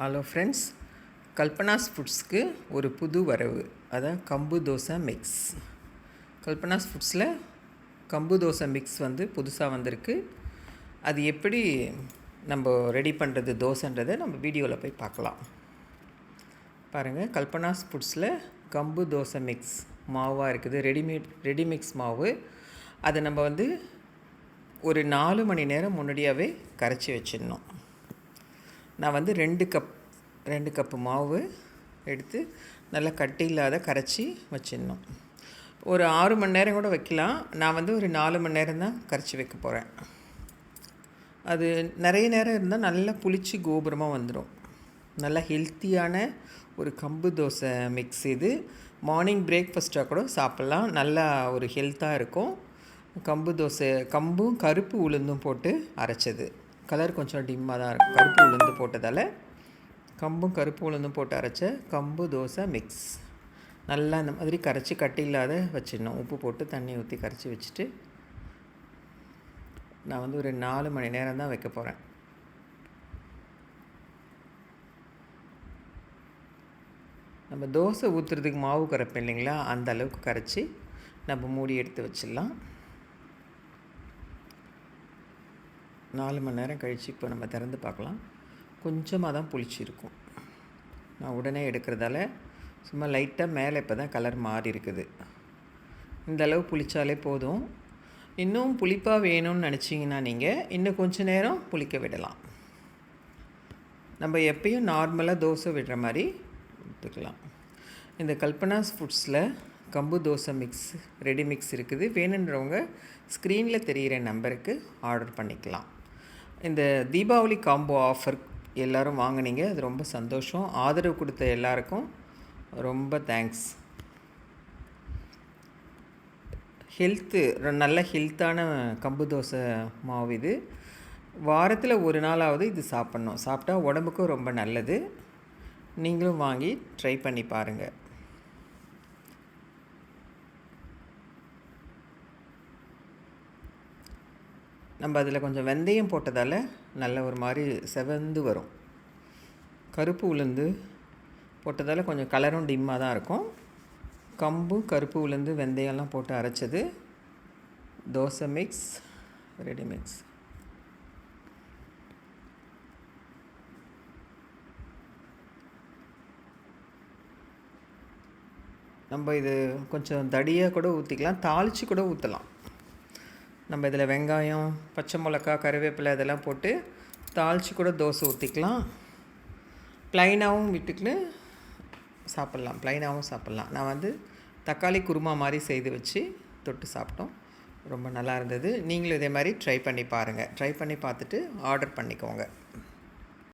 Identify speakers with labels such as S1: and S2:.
S1: Hello friends Kalpana's ஃபுட்ஸ்க்கு ஒரு புது வரவு. அதான் கம்பு தோசை மிக்ஸ் கல்பனாஸ் ஃபுட்ஸில் கம்பு தோசை மிக்ஸ் வந்து புதுசாக வந்திருக்கு. அது எப்படி நம்ம ரெடி பண்ணுறது தோசைன்றதை நம்ம வீடியோவில் போய் பார்க்கலாம். பாருங்கள் கல்பனாஸ் ஃபுட்ஸில் கம்பு தோசை மிக்ஸ் மாவாக இருக்குது. ரெடிமேட் ரெடிமிக்ஸ் மாவு. அதை நம்ம வந்து ஒரு நாலு மணி நேரம் முன்னாடியாகவே கரைச்சி வச்சிடணும். நான் வந்து ரெண்டு கப் ரெண்டு கப்பு மாவு எடுத்து நல்லா கட்டி இல்லாத கரைச்சி வச்சிடணும். ஒரு ஆறு மணி நேரம் கூட வைக்கலாம். நான் வந்து ஒரு நாலு மணி நேரம் தான் கரைச்சி வைக்க போகிறேன் அது நிறைய நேரம் இருந்தால் நல்லா புளிச்சு கோபுரமாக வந்துடும் நல்லா ஹெல்த்தியான ஒரு கம்பு தோசை மிக்ஸ் இது. மார்னிங் பிரேக்ஃபாஸ்ட்டாக கூட சாப்பிட்லாம். நல்லா ஒரு ஹெல்த்தாக இருக்கும். கம்பு தோசை கம்பும் கருப்பு உளுந்தும் போட்டு அரைச்சது. கலர் கொஞ்சம் டிம்மாக தான் இருக்கும். கருப்பு உளுந்து போட்டதால் கம்பும் கருப்பு உளுந்தும் போட்டு அரைச்ச கம்பு தோசை மிக்ஸ் நல்லா இந்த மாதிரி கரைச்சி கட்டி இல்லாத வச்சிடணும். உப்பு போட்டு தண்ணி ஊற்றி கரைச்சி வச்சுட்டு நான் வந்து ஒரு நாலு மணி நேரம் தான் வைக்க போகிறேன் நம்ம தோசை ஊற்றுறதுக்கு மாவு கரைப்பேன் இல்லைங்களா? அந்த அளவுக்கு கரைச்சி நம்ம மூடி எடுத்து வச்சிடலாம். நாலு மணி நேரம் கழித்து இப்போ நம்ம திறந்து பார்க்கலாம். கொஞ்சமாக தான் புளிச்சிருக்கும். நான் உடனே எடுக்கிறதால சும்மா லைட்டாக மேலே இப்போ தான் கலர் மாறி இருக்குது. இந்த அளவு புளிச்சாலே போதும். இன்னும் புளிப்பாக வேணும்னு நினச்சிங்கன்னா நீங்கள் இன்னும் கொஞ்ச நேரம் புளிக்க விடலாம். நம்ம எப்பயும் நார்மலாக தோசை விடுற மாதிரி விட்டுக்கலாம் இந்த கல்பனாஸ் ஃபுட்ஸில் கம்பு தோசை மிக்ஸ் ரெடி மிக்ஸ் இருக்குது. வேணுன்றவங்க ஸ்க்ரீனில் தெரிகிற நம்பருக்கு ஆர்டர் பண்ணிக்கலாம். இந்த தீபாவளி காம்போ ஆஃபர் எல்லோரும் வாங்கினீங்க. அது ரொம்ப சந்தோஷம். ஆதரவு கொடுத்த எல்லாருக்கும் ரொம்ப தேங்க்ஸ் ஹெல்த்து நல்ல ஹெல்த்தான கம்பு தோசை மாவு இது. வாரத்தில் ஒரு நாளாவது இது சாப்பிட்ணும். சாப்பிட்டா உடம்புக்கும் ரொம்ப நல்லது. நீங்களும் வாங்கி ட்ரை பண்ணி பாருங்கள் நம்ம அதில் கொஞ்சம் வெந்தயம் போட்டதால் நல்ல ஒரு மாதிரி செவந்து வரும். கருப்பு உளுந்து போட்டதால் கொஞ்சம் கலரும் டிம்மாக தான் இருக்கும். கம்பு கருப்பு உளுந்து வெந்தயம்லாம் போட்டு அரைச்சது. தோசை மிக்ஸ் ரெடி மிக்ஸ் நம்ம இது கொஞ்சம் தடியாக கூட ஊற்றிக்கலாம் தாளித்து கூட ஊற்றலாம் நம்ம இதில் வெங்காயம் பச்சை மிளகா கருவேப்பிலை இதெல்லாம் போட்டு தாளித்து கூட தோசை ஊற்றிக்கலாம் ப்ளைனாகவும் விட்டுக்குன்னு சாப்பிட்லாம். ப்ளைனாகவும் சாப்பிட்லாம். நான் வந்து தக்காளி குருமா மாதிரி செய்து வச்சு தொட்டு சாப்பிட்டோம். ரொம்ப நல்லா இருந்தது. நீங்களும் இதே மாதிரி ட்ரை பண்ணி பாருங்கள் ட்ரை பண்ணி பார்த்துட்டு ஆர்டர் பண்ணிக்கோங்க.